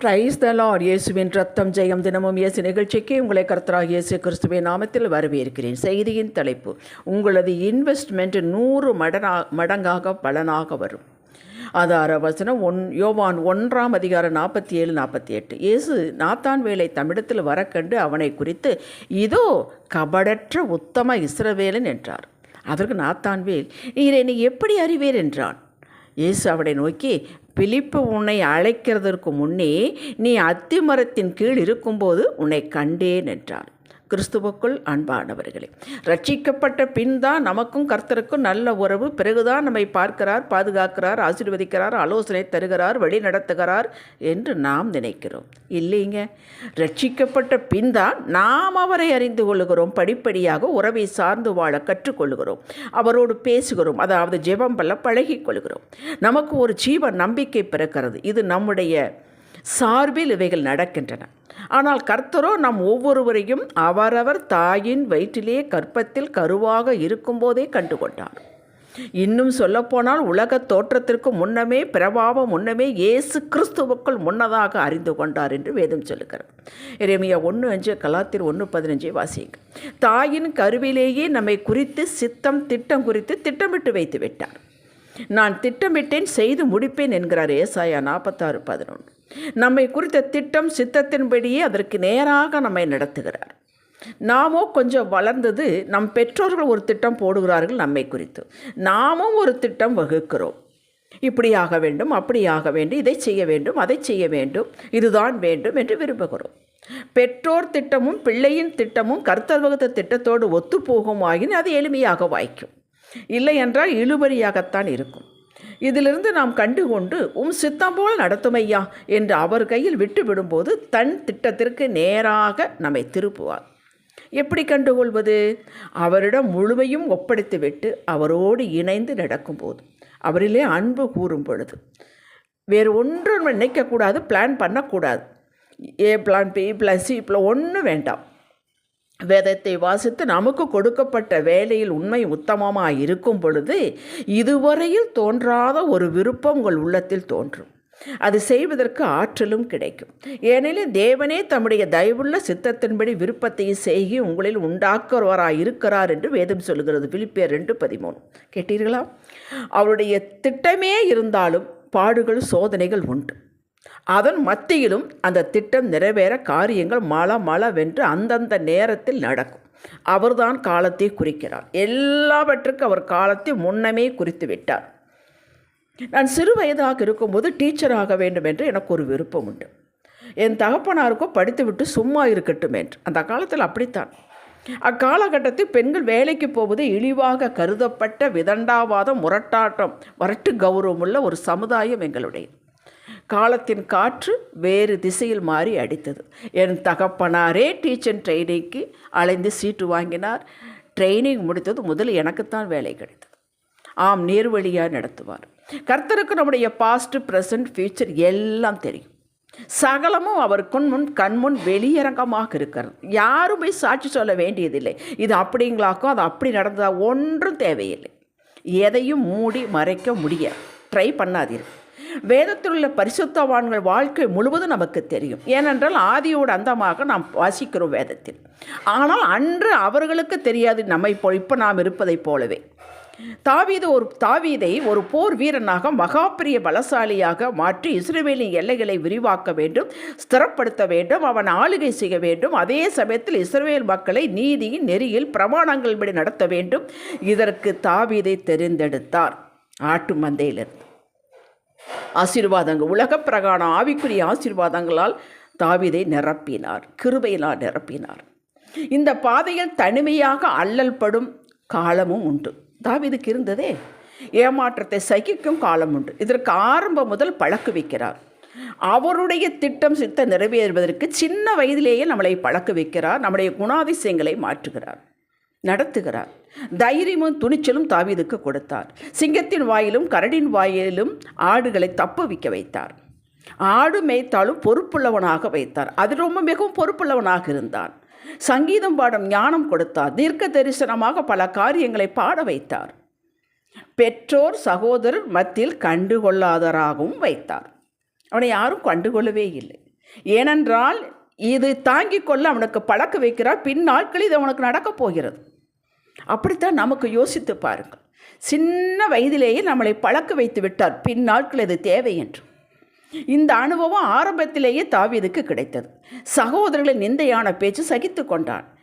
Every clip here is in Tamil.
பிரைஸ் த இயேசுவின் ரத்தம் ஜெயம் தினமும் இயேசு நிகழ்ச்சிக்கு உங்களை கர்த்தராக இயேசு கிறிஸ்துவின் நாமத்தில் வரவேற்கிறேன். செய்தியின் தலைப்பு உங்களது இன்வெஸ்ட்மெண்ட் நூறு மடனா மடங்காக பலனாக வரும். ஆதார வசனம் ஒன் யோவான் ஒன்றாம் அதிகாரம் நாற்பத்தி ஏழு நாற்பத்தி எட்டு இயேசு நாத்தான் வேலை தமிழத்தில் வரக்கண்டு அவனை குறித்து இதோ கபடற்ற உத்தம இஸ்ரவேலன் என்றார். அதற்கு நாத்தான்வேல் நீர் என்னை எப்படி அறிவீர் என்றான். இயேசு அவனை நோக்கி பிலிப்பு உன்னை அழைக்கிறதற்கு முன்னே நீ அத்திமரத்தின் கீழ் இருக்கும்போது உன்னை கண்டேன் என்றார் கிறிஸ்துவுக்குள் அன்பானவர்களே. ரட்சிக்கப்பட்ட பின் தான் நமக்கும் கர்த்தருக்கும் நல்ல உறவு. பிறகுதான் நம்மை பார்க்கிறார் பாதுகாக்கிறார் ஆசீர்வதிக்கிறார் ஆலோசனை தருகிறார் வழி நடத்துகிறார் என்று நாம் நினைக்கிறோம். இல்லைங்க. ரட்சிக்கப்பட்ட பின் தான் நாம் அவரை அறிந்து கொள்கிறோம். படிப்படியாக உறவை சார்ந்து வாழ கற்றுக்கொள்கிறோம். அவரோடு பேசுகிறோம். அதாவது ஜெபம் பல்ல பழகிக்கொள்கிறோம். நமக்கு ஒரு ஜீவ நம்பிக்கை பிறக்கிறது. இது நம்முடைய சார்பில் இவைகள் நடக்கின்றன. ஆனால் கர்த்தரோ நம் ஒவ்வொருவரையும் அவரவர் தாயின் வயிற்றிலே கற்பத்தில் கருவாக இருக்கும்போதே கண்டுகொண்டார். இன்னும் சொல்லப்போனால் உலக தோற்றத்திற்கு முன்னமே பிரபாவம் முன்னமே இயேசு கிறிஸ்துவுக்குள் முன்னதாக அறிந்து கொண்டார் என்று வேதம் சொல்லுகிறது. இறைமையா ஒன்று அஞ்சு கலாத்திர் ஒன்று பதினஞ்சை வாசிங்க தாயின் கருவிலேயே நம்மை குறித்து சித்தம் திட்டம் குறித்து திட்டமிட்டு வைத்து விட்டார். நான் திட்டமிட்டேன் செய்து முடிப்பேன் என்கிறார் ஏசாயா நாற்பத்தாறு பதினொன்று. நம்மை குறித்த திட்டம் சித்தத்தின்படியே அதற்கு நேராக நம்மை நடத்துகிறார். நாமோ கொஞ்சம் வளர்ந்தது நம் பெற்றோர்கள் ஒரு திட்டம் போடுகிறார்கள் நம்மை குறித்து. நாமும் ஒரு திட்டம் வகுக்கிறோம். இப்படியாக வேண்டும் அப்படியாக வேண்டும் இதை செய்ய வேண்டும் அதை செய்ய வேண்டும் இதுதான் வேண்டும் என்று விரும்புகிறோம். பெற்றோர் திட்டமும் பிள்ளையின் திட்டமும் கர்த்தர் வகுத்த திட்டத்தோடு ஒத்துப்போகுமாயின் அது எளிமையாக வாய்க்கும். இல்லை என்றால் இழுபறியாகத்தான் இருக்கும். இதிலிருந்து நாம் கண்டுகொண்டு உம் சித்தம் போல் நடத்துமையா? என்று அவர் கையில் விட்டு விடும்போது தன் திட்டத்திற்கு நேராக நம்மை திருப்புவார். எப்படி கண்டுகொள்வது? அவரிடம் முழுமையும் ஒப்படைத்துவிட்டு அவரோடு இணைந்து நடக்கும்போது. அவரிலே அன்பு கூறும் பொழுது. வேறு ஒன்றும் நினைக்கக்கூடாது பிளான் பண்ணக்கூடாது. A plan B plus C பிள ஒன்றும் வேண்டாம். வேதத்தை வாசித்து நமக்கு கொடுக்கப்பட்ட வேலையில் உண்மை உத்தமமாக இருக்கும் பொழுது இதுவரையில் தோன்றாத ஒரு விருப்பம் உங்கள் உள்ளத்தில் தோன்றும். அது செய்வதற்கு ஆற்றலும் கிடைக்கும். ஏனெனில் தேவனே தம்முடைய தயவுள்ள சித்தத்தின்படி விருப்பத்தை செய்கி உங்களில் உண்டாக்குறவராக இருக்கிறார் என்று வேதம் சொல்கிறது. பிலிப்பியர் ரெண்டு பதிமூணு. கேட்டீர்களா? அவருடைய திட்டமே இருந்தாலும் பாடுகள் சோதனைகள் உண்டு. அதன் மத்தியிலும் அந்த திட்டம் நிறைவேற காரியங்கள் மல வென்று அந்தந்த நேரத்தில் நடக்கும். அவர்தான் காலத்தை குறிக்கிறார். எல்லாவற்றுக்கும் அவர் காலத்தை முன்னமே குறித்து விட்டார். நான் சிறு வயதாக இருக்கும்போது டீச்சராக வேண்டும் என்று எனக்கு ஒரு விருப்பம் உண்டு. என் தகப்பனாருக்கோ படித்துவிட்டு சும்மா இருக்கட்டும் என்று. அந்த காலத்தில் அப்படித்தான். அக்காலகட்டத்தில் பெண்கள் வேலைக்கு போவது இழிவாக கருதப்பட்ட விதண்டாவாத முரட்டாட்டம் வரட்டு கௌரவமுள்ள ஒரு சமுதாயம் எங்களுடைய காலத்தின் காற்று வேறு திசையில் மாறி அடித்தது. என் தகப்பனாரே டீச்சர் ட்ரைனிங்க்கு அலைந்து சீட்டு வாங்கினார். ட்ரைனிங் முடித்தது முதல் எனக்குத்தான் வேலை கிடைத்தது. ஆம் நேர்வழியாக நடத்துவார். கர்த்தருக்கு நம்முடைய பாஸ்ட் ப்ரெசன்ட் ஃப்யூச்சர் எல்லாம் தெரியும். சகலமும் அவருக்குன் முன் கண்முன் வெளியரங்கமாக இருக்கிறது. யாரும் போய் சாட்சி சொல்ல வேண்டியதில்லை. இது அப்படிங்களாக்கும் அது அப்படி நடந்ததா ஒன்றும் தேவையில்லை. எதையும் மூடி மறைக்க முடியாது. ட்ரை பண்ணாதீர்கள். வேதத்தில் உள்ள பரிசுத்தவான்கள் வாழ்க்கை முழுவதும் நமக்கு தெரியும். ஏனென்றால் ஆதியோடு அந்தமாக நாம் வாசிக்கிறோம் வேதத்தில். ஆனால் அன்று அவர்களுக்கு தெரியாது நம்மை போ இப்போ நாம் இருப்பதைப் போலவே. தாவீது ஒரு தாவீதை ஒரு போர் வீரனாக மகாபிரிய பலசாலியாக மாற்றி இஸ்ரேவேலின் எல்லைகளை விரிவாக்க வேண்டும் ஸ்திரப்படுத்த வேண்டும் அவன் ஆளுகை செய்ய வேண்டும். அதே சமயத்தில் இஸ்ரேல் மக்களை நீதியின் நெறியில் பிரமாணங்கள்படி நடத்த வேண்டும். இதற்கு தாவீதை தெரிந்தெடுத்தார். ஆட்டு மந்தையிலிருந்து. ஆசீர்வாதங்கள். உலக பிரகாணம் ஆவிக்குரிய ஆசீர்வாதங்களால் தாவிதை நிரப்பினார் கிருபையினால் நிரப்பினார். இந்த பாதையில் தனிமையாக அல்லல் படும் காலமும் உண்டு. தாவிதுக்கு இருந்ததே. ஏமாற்றத்தை சகிக்கும் காலம் உண்டு. இதற்கு ஆரம்பம் முதல் பழக்கு வைக்கிறார். அவருடைய திட்டம் சித்த நிறைவேறுவதற்கு சின்ன வயதிலேயே நம்மளை பழக்க வைக்கிறார். நம்முடைய குணாதிசயங்களை மாற்றுகிறார். நடத்துகிறார். தைரியமும் துணிச்சலும் தாவீதுக்கு கொடுத்தார். சிங்கத்தின் வாயிலும் கரடின் வாயிலும் ஆடுகளை தப்புவிக்க வைத்தார். ஆடு மேய்த்தாலும் பொறுப்புள்ளவனாக வைத்தார். அது ரொம்ப மிகவும் பொறுப்புள்ளவனாக இருந்தான். சங்கீதம் பாடம் ஞானம் கொடுத்தார். தீர்க்க தரிசனமாக பல காரியங்களை பாட வைத்தார். பெற்றோர் சகோதரர் மத்தியில் கண்டுகொள்ளாதராகவும் வைத்தார். அவனை யாரும் கண்டுகொள்ளவே இல்லை. ஏனென்றால் இது தாங்கிக் கொள்ள அவனுக்கு பழக்க வைக்கிறார். பின் நாட்கள் இது அவனுக்கு நடக்கப் போகிறது. அப்படித்தான் நமக்கு யோசித்து பாருங்கள். சின்ன வயதிலேயே நம்மளை பழக்க வைத்து விட்டார். பின் நாட்கள் இது தேவை என்று. இந்த அனுபவம் ஆரம்பத்திலேயே தாவியதுக்கு கிடைத்தது. சகோதரர்களின் நிந்தையான பேச்சு சகித்து கொண்டான்.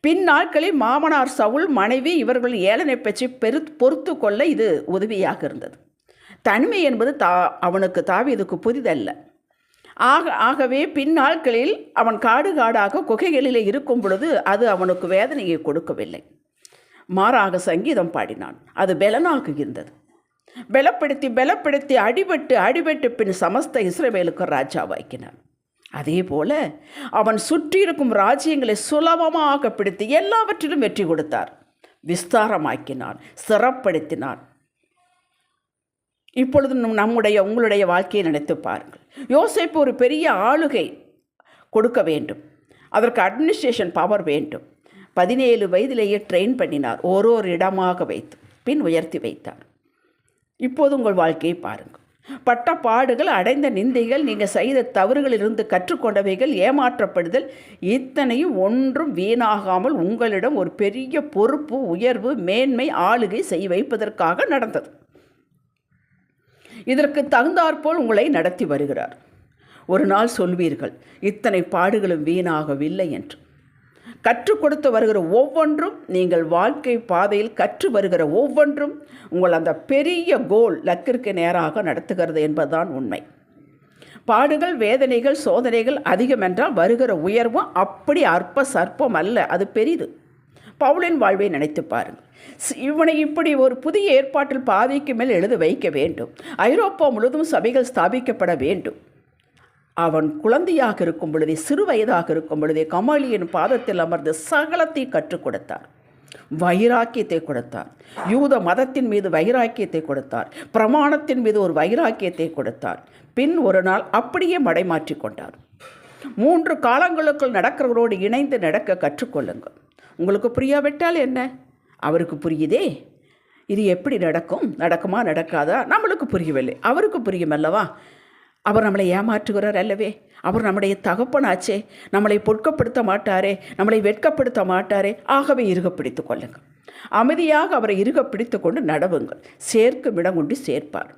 பின் நாட்களில் மாமனார் சவுல் மனைவி இவர்கள் ஏளனை பேச்சை பெரு பொறுத்து கொள்ள இது உதவியாக இருந்தது. தனிமை என்பது தா அவனுக்கு தாவியதுக்கு புதிதல்ல. ஆக ஆகவே பின்னாட்களில் அவன் காடு காடாக குகைகளிலே இருக்கும் பொழுது அது அவனுக்கு வேதனையை கொடுக்கவில்லை. மாறாக சங்கீதம் பாடினான். அது பலனாகுகின்றது பலப்படுத்தி பலப்படுத்தி அடிபட்டு அடிபட்டு பின் சமஸ்த இஸ்ரவேலுக்கு ராஜாவாக்கினான். அதே போல அவன் சுற்றியிருக்கும் ராஜ்யங்களை சுலபமாக பிடித்து எல்லாவற்றிலும் வெற்றி கொடுத்தார். விஸ்தாரமாக்கினான் சிறப்படுத்தினான். இப்பொழுது நம்முடைய உங்களுடைய வாழ்க்கையை நினைத்து பாருங்கள். யோசிப்பு ஒரு பெரிய ஆளுகை கொடுக்க வேண்டும். அதற்கு அட்மினிஸ்ட்ரேஷன் பவர் வேண்டும். பதினேழு வயதிலேயே ட்ரெயின் பண்ணினார். ஒரு ஒரு இடமாக வைத்து பின் உயர்த்தி வைத்தார். இப்போது உங்கள் வாழ்க்கையை பாருங்கள். பட்ட பாடுகள் அடைந்த நிந்தைகள் நீங்கள் செய்த தவறுகளிலிருந்து கற்றுக்கொண்டவைகள் ஏமாற்றப்படுதல் இத்தனையும் ஒன்றும் வீணாகாமல் உங்களிடம் ஒரு பெரிய பொறுப்பு உயர்வு மேன்மை ஆளுகை செய் வைப்பதற்காக நடந்தது. இதற்கு தகுந்தாற்போல் உங்களை நடத்தி வருகிறார். ஒரு நாள் சொல்வீர்கள் இத்தனை பாடுகளும் வீணாகவில்லை என்று. கற்றுக் கொடுத்து வருகிற ஒவ்வொன்றும் நீங்கள் வாழ்க்கை பாதையில் கற்று வருகிற ஒவ்வொன்றும் உங்கள் அந்த பெரிய கோல் லக்கிற்கு நேராக நடத்துகிறது என்பதுதான் உண்மை. பாடுகள் வேதனைகள் சோதனைகள் அதிகம் என்றால் வருகிற உயர்வும் அப்படி அற்ப சர்ப்பம் அல்ல அது பெரிது. பவுலின் வாழ்வை நினைத்து பாருங்கள். இவனை இப்படி ஒரு புதிய ஏற்பாட்டில் பாதிக்கு மேல் எழுத வைக்க வேண்டும். ஐரோப்பா முழுவதும் சபைகள் ஸ்தாபிக்கப்பட வேண்டும். அவன் குழந்தையாக இருக்கும் பொழுதே சிறு வயதாக இருக்கும் பொழுதே கமாலியின் பாதத்தில் அமர்ந்து சகலத்தை கற்றுக் கொடுத்தார். வைராக்கியத்தை கொடுத்தார். யூத மதத்தின் மீது வைராக்கியத்தை கொடுத்தார். பிரமாணத்தின் மீது ஒரு வைராக்கியத்தை கொடுத்தார். பின் ஒரு நாள் அப்படியே மடைமாற்றி கொண்டார். மூன்று காலங்களுக்குள் நடக்கிறவரோடு இணைந்து நடக்க கற்றுக்கொள்ளுங்கள் உங்களுக்கு புரியாவிட்டால் என்ன? அவருக்கு புரியுதே? இது எப்படி நடக்கும்? நடக்குமா? நடக்காதா? நம்மளுக்கு புரியவில்லை. அவருக்கு புரியும் அல்லவா அவர் நம்மளை ஏமாற்றுகிறார் அல்லவே. அவர் நம்முடைய தகப்பனாச்சே. நம்மளை பொட்கப்படுத்த மாட்டாரே. நம்மளை வெட்கப்படுத்த மாட்டாரே. ஆகவே இருக பிடித்து கொள்ளுங்கள். அமைதியாக அவரை இருக பிடித்து கொண்டு நடவுங்கள். சேர்க்கும் இடம் கொண்டு சேர்ப்பார்.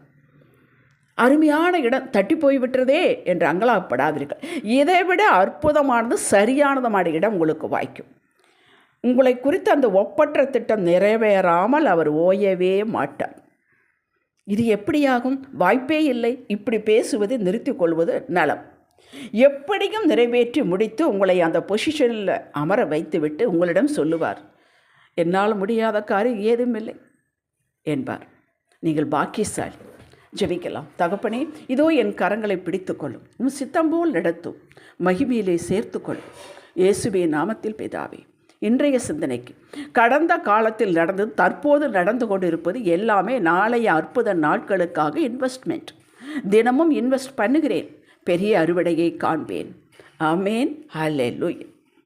அருமையான இடம். தட்டி போய்விட்டுறதே என்று அங்கலாப்படாதீர்கள். இதை விட அற்புதமானது சரியானதுமான இடம் உங்களுக்கு வாய்க்கும். உங்களை குறித்து அந்த ஒப்பற்ற திட்டம் நிறைவேறாமல் அவர் ஓயவே மாட்டார். இது எப்படியாகும்? வாய்ப்பே இல்லை. இப்படி பேசுவதை நிறுத்திக் கொள்வது நலம். எப்படியும் நிறைவேற்றி முடித்து உங்களை அந்த பொசிஷனில் அமர வைத்துவிட்டு உங்களிடம் சொல்லுவார் என்னால் முடியாத காரியம் ஏதும் இல்லை என்பார். நீங்கள் பாக்கியசாலி. ஜெபிக்கலாம். தகப்பனே இதோ என் கரங்களை பிடித்துக்கொள்ளும் உன் சித்தம் போல் நடத்தும். மகிமையிலே சேர்த்துக்கொள்ளும் இயேசுவே நாமத்தில் பிதாவே. இன்றைய சிந்தனைக்கு. கடந்த காலத்தில் நடந்து தற்போது நடந்து கொண்டிருப்பது எல்லாமே நாளைய அற்புத நாட்களுக்காக இன்வெஸ்ட்மெண்ட் தினமும் இன்வெஸ்ட் பண்ணுகிறேன். பெரிய அறுவடையை காண்பேன். ஆமேன். ஹalleluya